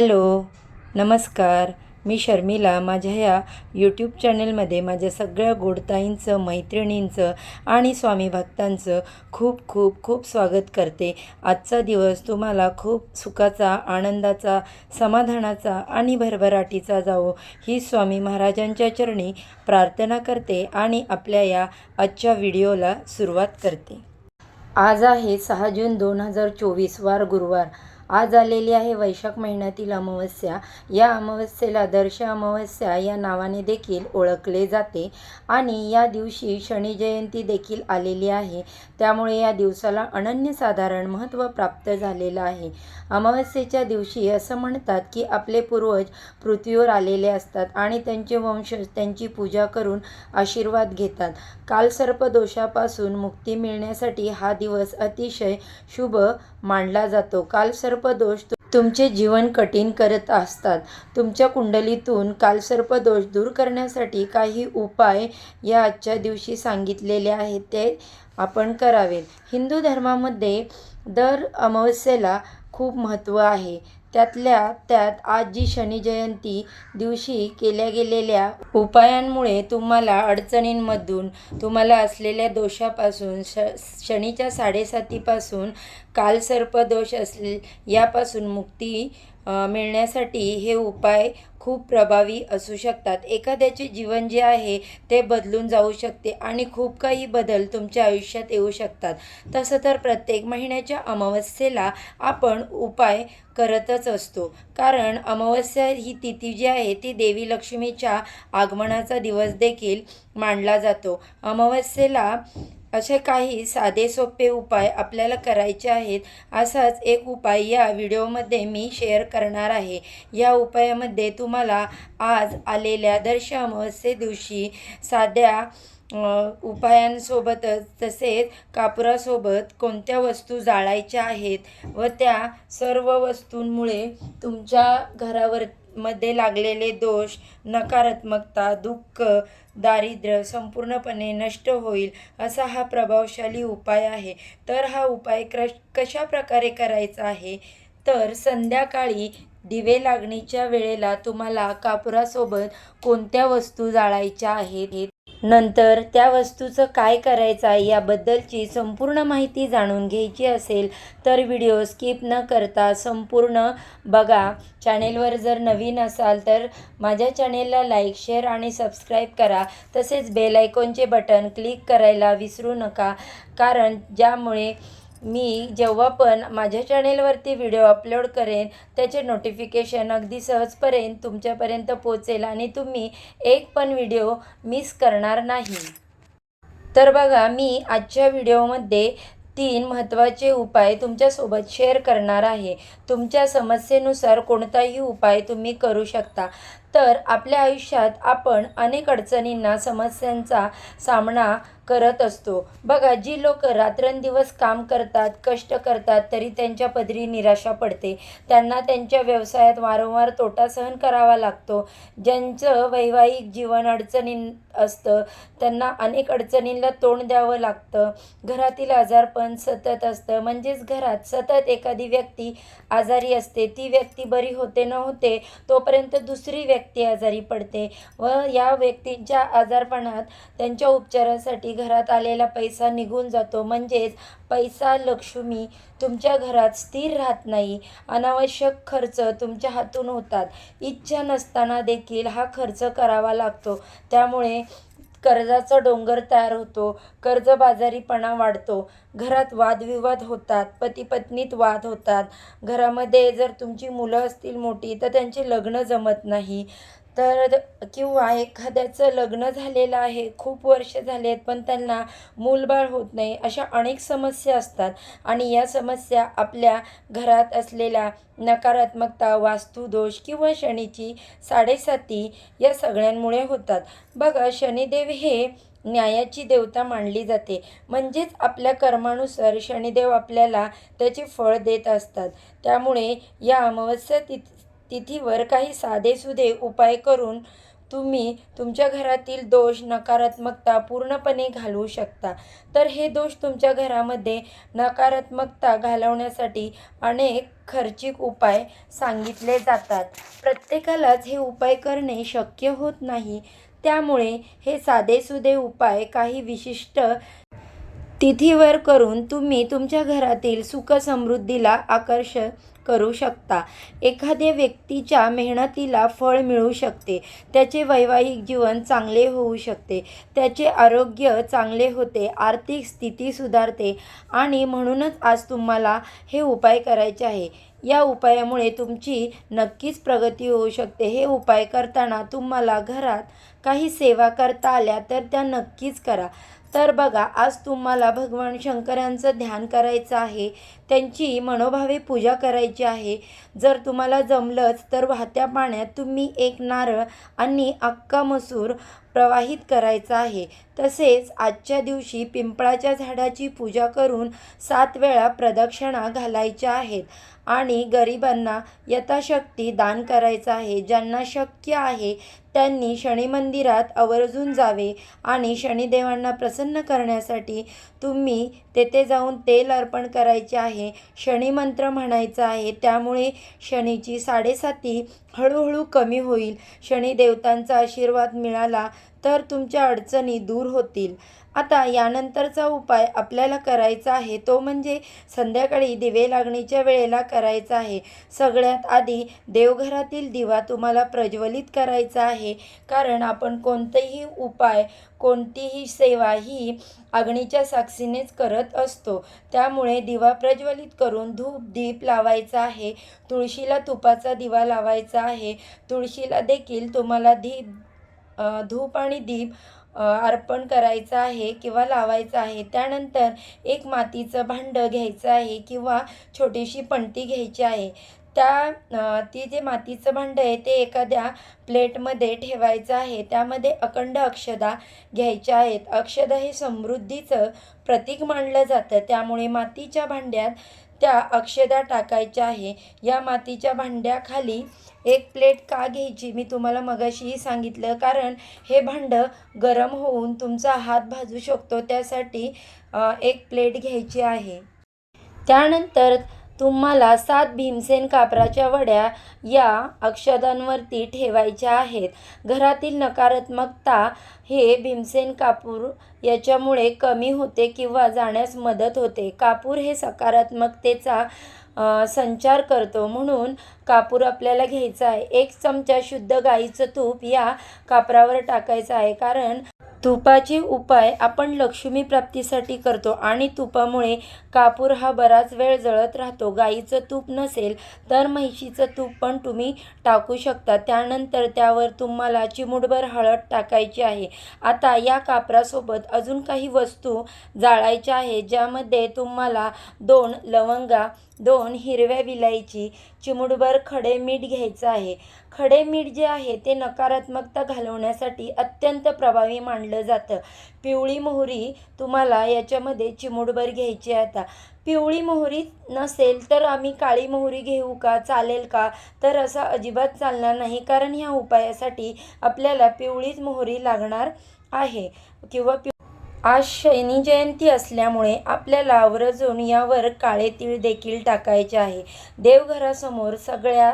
Hello नमस्कार. मी शर्मिला. माझ्या ह्या यूट्यूब चॅनलमध्ये माझ्या सगळ्या गोडताईंचं मैत्रिणींचं आणि स्वामी भक्तांचं खूप खूप खूप स्वागत करते. आजचा दिवस तुम्हाला खूप सुखाचा आनंदाचा समाधानाचा आणि भरभराटीचा जावो. ही स्वामी महाराजांच्या चरणी प्रार्थना करते आणि आपल्या या आजच्या व्हिडिओला सुरुवात करते. आज आहे सहा जून दोन हजार चोवीस वार गुरुवार. आज आलेली आहे वैशाख महिन्यातील अमावस्या. या अमावस्येला दर्श अमावस्या या नावाने देखील ओळखले जाते आणि या दिवशी शनी जयंती देखील आलेली आहे. त्यामुळे या दिवसाला अनन्यसाधारण महत्त्व प्राप्त झालेलं आहे. अमावस्येच्या दिवशी असं म्हणतात की आपले पूर्वज पृथ्वीवर आलेले असतात आणि त्यांचे वंशज त्यांची पूजा करून आशीर्वाद घेतात. कालसर्प दोषापासून मुक्ती मिळण्यासाठी हा दिवस अतिशय शुभ मानला जातो. कालसर्प कालसर्पदोष तुमचे जीवन कठीण करत असतात. तुमच्या कुंडलीतून कालसर्पदोष दूर करण्यासाठी काही उपाय या आजच्या दिवशी सांगितलेले आहेत ते आपण करावे हिंदू धर्मामध्ये दर अमावस्येला खूप महत्त्व आहे. त्यातल्या त्यात आज जी शनी जयंती दिवशी केल्या गेलेल्या उपायांमुळे तुम्हाला अडचणींमधून तुम्हाला असलेल्या दोषापासून श शनीच्या साडेसातीपासून कालसर्पदोष असले यापासून मुक्ती मिळण्यासाठी हे उपाय खूप प्रभावी असू शकतात. एखाद्याचे जीवन जे आहे ते बदलून जाऊ शकते आणि खूप काही बदल तुमच्या आयुष्यात येऊ शकतात. तसं तर प्रत्येक महिन्याच्या अमावस्येला आपण उपाय करतच असतो. कारण अमावस्या ही तिथी जी आहे ती देवी लक्ष्मीच्या आगमनाचा दिवस देखील मानला जातो. अमावस्येला असे काही साधे सोपे उपाय आपल्याला करायचे आहेत असाच एक उपाय या व्हिडिओमध्ये मी शेअर करणार आहे. या उपायामध्ये तुम्हाला आज आलेल्या दर्श अमावस्ये दिवशी साध्या उपायांसोबतच तसेच कापुरासोबत कोणत्या वस्तू जाळायच्या आहेत व त्या सर्व वस्तूंमुळे तुमच्या घरावर मध्ये लागलेले दोष नकारात्मकता दुःख दारिद्र्य संपूर्णपणे नष्ट होईल असा हा प्रभावशाली उपाय आहे. तर हा उपाय क्रश कशा प्रकारे करायचा आहे? तर संध्याकाळी दिवे लागणीच्या वेळेला तुम्हाला कापुरासोबत कोणत्या वस्तू जाळायच्या आहेत? नंतर त्या वस्तूचं काय करायचं आहे याबद्दलची संपूर्ण माहिती जाणून घ्यायची असेल तर व्हिडिओ स्किप न करता संपूर्ण बघा. चॅनेलवर जर नवीन असाल तर माझ्या चॅनेलला लाईक शेअर आणि सबस्क्राईब करा. तसेच बेल आयकॉनचे बटन क्लिक करायला विसरू नका. कारण ज्यामुळे मी जेव्हा पण माझ्या चॅनेलवरती व्हिडिओ अपलोड करेन त्याचे नोटिफिकेशन अगदी सहजपर्यंत तुमच्यापर्यंत पोचेल आणि तुम्ही एक पण व्हिडिओ मिस करणार नाही. तर बघा मी आजच्या व्हिडिओमध्ये तीन महत्त्वाचे उपाय तुमच्यासोबत शेअर करणार आहे. तुमच्या समस्येनुसार कोणताही उपाय तुम्ही करू शकता. तर आपल्या आयुष्यात आपण अनेक अडचणींना समस्यांचा सामना करत असतो. बघा जी लोक रात्रंदिवस काम करतात कष्ट करतात तरी त्यांच्या पदरी निराशा पडते. त्यांना त्यांच्या व्यवसायात वारंवार तोटा सहन करावा लागतो. ज्यांचं वैवाहिक जीवन अडचणीं असतं त्यांना अनेक अडचणींना तोंड द्यावं लागतं. घरातील आजारपण सतत असतं. म्हणजेच घरात सतत एखादी व्यक्ती आजारी असते. ती व्यक्ती बरी होते न होते तोपर्यंत दुसरी व्यक्ती व्यक्ती आजारी पडते व या व्यक्तींच्या आजारपणात त्यांच्या उपचारासाठी घरात आलेला पैसा निघून जातो. म्हणजेच पैसा लक्ष्मी तुमच्या घरात स्थिर राहत नाही. अनावश्यक खर्च तुमच्या हातून होतात. इच्छा नसताना देखील हा खर्च करावा लागतो. त्यामुळे कर्जाचा डोंगर तयार होतो कर्जबाजारीपणा वाढतो. घरात वादविवाद होतात पती पत्नीत वाद होतात. घरामध्ये जर तुमची मुलं असतील मोठी तर त्यांचे लग्न जमत नाही. तर किंवा एखाद्याचं लग्न झालेलं आहे खूप वर्ष झाले आहेत पण त्यांना मूलबाळ होत नाही अशा अनेक समस्या असतात. आणि या समस्या आपल्या घरात असलेल्या नकारात्मकता वास्तुदोष किंवा शनीची साडेसाती या सगळ्यांमुळे होतात. बघा शनिदेव हे न्यायाची देवता मानली जाते. म्हणजेच आपल्या कर्मानुसार शनिदेव आपल्याला त्याचे फळ देत असतात. त्यामुळे या अमावस्या तिथ तिथीवर काही साधेसुधे उपाय करून तुम्ही तुमच्या घरातील दोष नकारात्मकता पूर्णपणे घालवू शकता. तर हे दोष तुमच्या घरामध्ये नकारात्मकता घालवण्यासाठी अनेक खर्चिक उपाय सांगितले जातात. प्रत्येकालाच हे उपाय करणे शक्य होत नाही. त्यामुळे हे साधेसुधे उपाय काही विशिष्ट तिथीवर करून तुम्ही तुमच्या घरातील सुखसमृद्धीला आकर्ष करू शकता. एखाद्या व्यक्तीच्या मेहनतीला फळ मिळू शकते. त्याचे वैवाहिक जीवन चांगले होऊ शकते. त्याचे आरोग्य चांगले होते. आर्थिक स्थिती सुधारते. आणि म्हणूनच आज तुम्हाला हे उपाय करायचे आहे. या उपायामुळे तुमची नक्कीच प्रगती होऊ शकते. हे उपाय करताना तुम्हाला घरात काही सेवा करता आल्या तर त्या नक्कीच करा. तर बघा आज तुम्हाला भगवान शंकरांचं ध्यान करायचं आहे त्यांची मनोभावे पूजा करायची आहे. जर तुम्हाला जमलंच तर वाहत्या पाण्यात तुम्ही एक नारळ आणि अक्का मसूर प्रवाहित करायचा आहे. तसेच आजच्या दिवशी पिंपळाच्या झाडाची पूजा करून सात वेळा प्रदक्षिणा घालायच्या आहेत आणि गरिबांना यथाशक्ती दान करायचं आहे. ज्यांना शक्य आहे त्यांनी शनी मंदिरात आवर्जून जावे आणि शनिदेवांना प्रसन्न करण्यासाठी तुम्ही तेथे जाऊन तेल अर्पण करायचे आहे. शनिमंत्र म्हणायचा आहे. त्यामुळे शनीची साडेसाती हळूहळू कमी होईल. शनिदेवतांचा आशीर्वाद मिळाला तर तुमच्या अडचणी दूर होतील. आता यानंतरचा उपाय आपल्याला करायचा आहे तो म्हणजे संध्याकाळी दिवे लागणीच्या वेळेला करायचा आहे. सगळ्यात आधी देवघरातील दिवा तुम्हाला प्रज्वलित करायचा आहे कारण आपण कोणतेही उपाय कोणतीही सेवा ही अग्नीच्या साक्षीनेच करत असतो. त्यामुळे दिवा प्रज्वलित करून धूप दीप लावायचा आहे. तुळशीला तुपाचा दिवा लावायचा आहे. तुळशीला देखील तुम्हाला दीप धूप आणि दीप अर्पण करायचं आहे किंवा लावायचं आहे. त्यानंतर एक मातीचं भांडं घ्यायचं आहे किंवा छोटीशी पणती घ्यायची आहे. त्या ती जे मातीचं भांडं आहे ते एखाद्या प्लेटमध्ये ठेवायचं आहे. त्यामध्ये अखंड अक्षदा घ्यायच्या आहेत. अक्षदा हे समृद्धीचं प्रतीक मानलं जातं. त्यामुळे मातीच्या भांड्यात त्या अक्षदा टाकायच्या आहे. या मातीच्या भांड्याखाली एक प्लेट का घ्यायची? मी तुम्हाला मगाशीही सांगितलं. कारण हे भांडं गरम होऊन तुमचा हात भाजू शकतो. त्यासाठी एक प्लेट घ्यायची आहे. त्यानंतर तुम्हाला सात भीमसेन कापराच्या वड्या या अक्षदांवरती ठेवायच्या आहेत. घरातील नकारात्मकता हे भीमसेन कापूर याच्यामुळे कमी होते किंवा जाण्यास मदत होते. कापूर हे सकारात्मकतेचा संचार करतो. म्हणून कापूर आपल्याला घ्यायचा आहे. एक चमचा शुद्ध गाईचं तूप या कापरावर टाकायचं आहे. कारण तुपाचे उपाय आपण लक्ष्मी प्राप्तीसाठी करतो आणि तुपामुळे कापूर हा बराच वेळ जळत राहतो. गाईचं तूप नसेल तर म्हैशीचं तूप पण तुम्ही टाकू शकता. त्यानंतर त्यावर तुम्हाला चिमुटभर हळद टाकायची आहे. आता या कापरासोबत अजून काही वस्तू जाळायच्या आहे ज्यामध्ये तुम्हाला दोन लवंगा दोन हिरव्या विलायची चिमुडभर खडे मीठ घ्यायचं आहे. खडे मीठ जे आहे ते नकारात्मकता घालवण्यासाठी अत्यंत प्रभावी मानलं जातं. पिवळी मोहरी तुम्हाला याच्यामध्ये चिमुडभर घ्यायची आहे आता. पिवळी मोहरी नसेल तर आम्ही काळी मोहरी घेऊ का? चालेल का? तर असं अजिबात चालणार नाही कारण ह्या उपायासाठी आपल्याला पिवळीच मोहरी लागणार आहे. किंवा पिव आज शनी जयंती असल्यामुळे आपल्याला आवर्जून यावर काळे तीळ देखील टाकायचे आहे. देवघरासमोर सगळ्या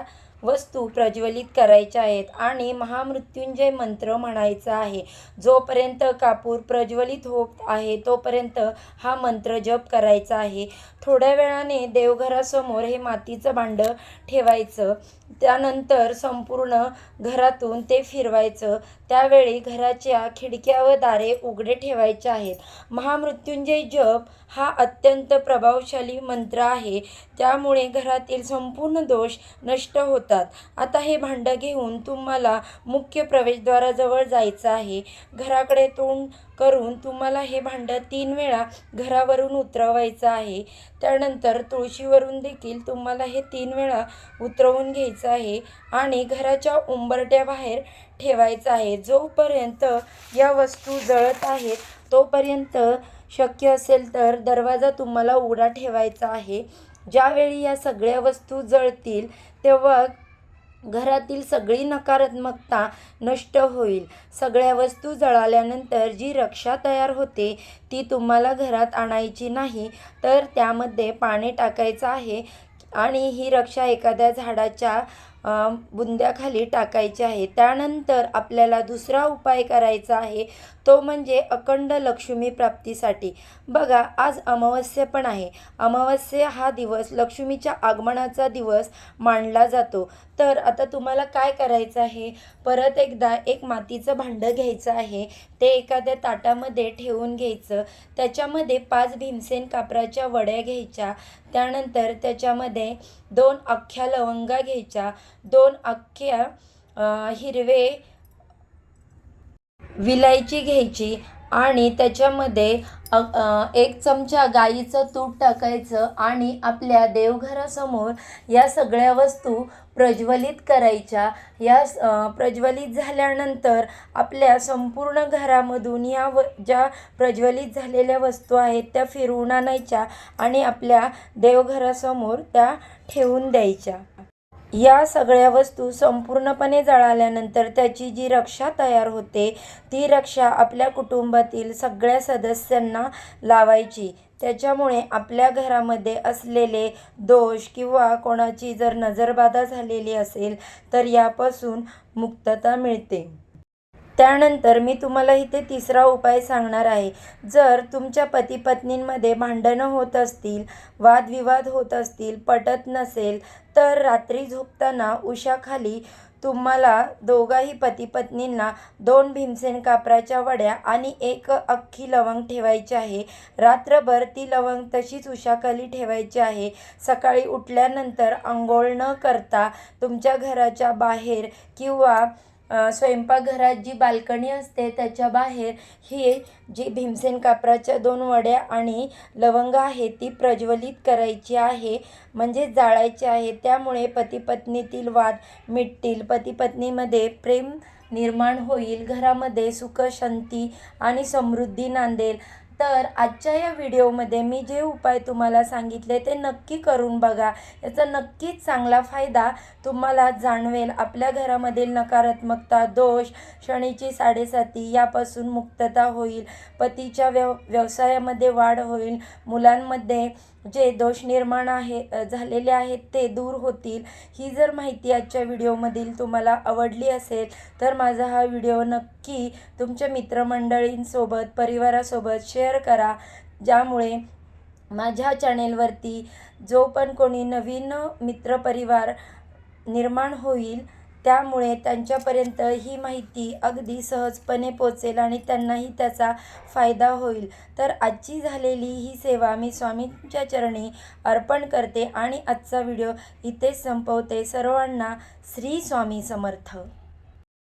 वस्तू प्रज्वलित करायच्या आहेत आणि महामृत्युंजय मंत्र म्हणायचा आहे. जोपर्यंत कापूर प्रज्वलित होत आहे तोपर्यंत हा मंत्र जप करायचा आहे. थोड्या वेळाने देवघरासमोर हे मातीचं भांडं ठेवायचं. त्यानंतर संपूर्ण घरातून ते फिरवायचं. त्यावेळी घराच्या खिडक्या व दारे उघडे ठेवायचे आहेत. महामृत्युंजय जप हा अत्यंत प्रभावशाली मंत्र आहे. त्यामुळे घरातील संपूर्ण दोष नष्ट होतात. आता हे भांडं घेऊन तुम्हाला मुख्य प्रवेशद्वाराजवळ जायचं आहे. घराकडे तोंड करून तुम्हाला हे भांडं तीन वेळा घरावरून उतरवायचं आहे. त्यानंतर तुळशीवरून देखील तुम्हाला हे तीन वेळा उतरवून घ्यायचं आहे आणि घराच्या उंबरट्याबाहेर ठेवायचं आहे. जोपर्यंत या वस्तू जळत आहेत तोपर्यंत शक्य असेल तर दरवाजा तुम्हाला उघडा ठेवायचा आहे. ज्यावेळी या सगळ्या वस्तू जळतील तेव्हा घरातील सगळी नकारात्मकता नष्ट होईल. सगळ्या वस्तू जळाल्यानंतर जी रक्षा तयार होते ती तुम्हाला घरात आणायची नाही तर त्यामध्ये पाणी टाकायचं आहे आणि ही रक्षा एखाद्या झाडाच्या बुंद्याखाली टाकायची आहे. त्यानंतर आपल्याला दुसरा उपाय करायचा आहे तो म्हणजे अखंड लक्ष्मी प्राप्तीसाठी. बघा आज अमावस्या पण आहे. अमावस्या हा दिवस लक्ष्मीच्या आगमनाचा दिवस मानला जातो. तर आता तुम्हाला काय करायचं आहे? परत एकदा एक मातीचं भांडं घ्यायचं आहे. ते एखाद्या ताटामध्ये ठेवून घ्यायचं. त्याच्यामध्ये पाच भीमसेन कापराच्या वड्या घ्यायच्या. त्यानंतर त्याच्यामध्ये दोन अख्ख्या लवंगा घ्यायच्या. दोन अख्ख्या हिरवे विलायची घ्यायची. आणि त्याच्यामध्ये एक चमचा गाईचं तूप टाकायचं आणि आपल्या देवघरासमोर या सगळ्या वस्तू प्रज्वलित करायच्या. या प्रज्वलित झाल्यानंतर आपल्या संपूर्ण घरामधून या व ज्या प्रज्वलित झालेल्या वस्तू आहेत त्या फिरवून आणायच्या आणि आपल्या देवघरासमोर त्या ठेवून द्यायच्या. या सगळ्या वस्तू संपूर्णपणे जळाल्यानंतर त्याची जी रक्षा तयार होते ती रक्षा आपल्या कुटुंबातील सगळ्या सदस्यांना लावायची. त्याच्यामुळे आपल्या घरामध्ये असलेले दोष किंवा कोणाची जर नजरबाधा झालेली असेल तर यापासून मुक्तता मिळते. त्यानंतर मी तुम्हाला इथे तिसरा उपाय सांगणार आहे. जर तुमच्या पती पत्नींमध्ये भांडणं होत असतील वादविवाद होत असतील पटत नसेल तर रात्री झोपताना उशाखाली तुम्हाला दोघाही पती पत्नींना दोन भीमसेन कापराच्या वड्या आणि एक अख्खी लवंग ठेवायची आहे. रात्रभर ती लवंग तशीच उशाखाली ठेवायची आहे. सकाळी उठल्यानंतर आंघोळ न करता तुमच्या घराच्या बाहेर किंवा स्वयंपाकघरात जी बाल्कनी असते त्याच्या बाहेर ही जी भीमसेन कापराच्या दोन वड्या आणि लवंग आहे ती प्रज्वलित करायची आहे. म्हणजे जाळायची आहे. त्यामुळे पतीपत्नीतील वाद मिटतील. पतीपत्नीमध्ये प्रेम निर्माण होईल. घरामध्ये सुख शांती आणि समृद्धी नांदेल. तर आजच्या या व्हिडिओमध्ये मी जे उपाय तुम्हाला सांगितले ते नक्की करून बघा. याचा नक्कीच चांगला फायदा तुम्हाला जाणवेल. आपल्या घरामधील नकारात्मकता दोष शनीची साडेसाती यापासून मुक्तता होईल. पतीच्या व्यव व्यवसायामध्ये वाढ होईल. मुलांमध्ये जे दोष निर्माण आहे झालेले आहेत ते दूर होतील. ही जर माहिती आजच्या व्हिडिओमधील तुम्हाला आवडली असेल तर माझा हा व्हिडिओ नक्की तुमच्या मित्रमंडळींसोबत परिवारासोबत शेअर करा. ज्यामुळे माझ्या चॅनेलवरती जो पण कोणी नवीन मित्रपरिवार निर्माण होईल त्यामुळे त्यांच्यापर्यंत ही माहिती अगदी सहजपणे पोचेल आणि त्यांनाही त्याचा फायदा होईल. तर आजची झालेली ही सेवा मी स्वामींच्या चरणी अर्पण करते आणि आजचा व्हिडिओ इथेच संपवते. सर्वांना श्री स्वामी समर्थ.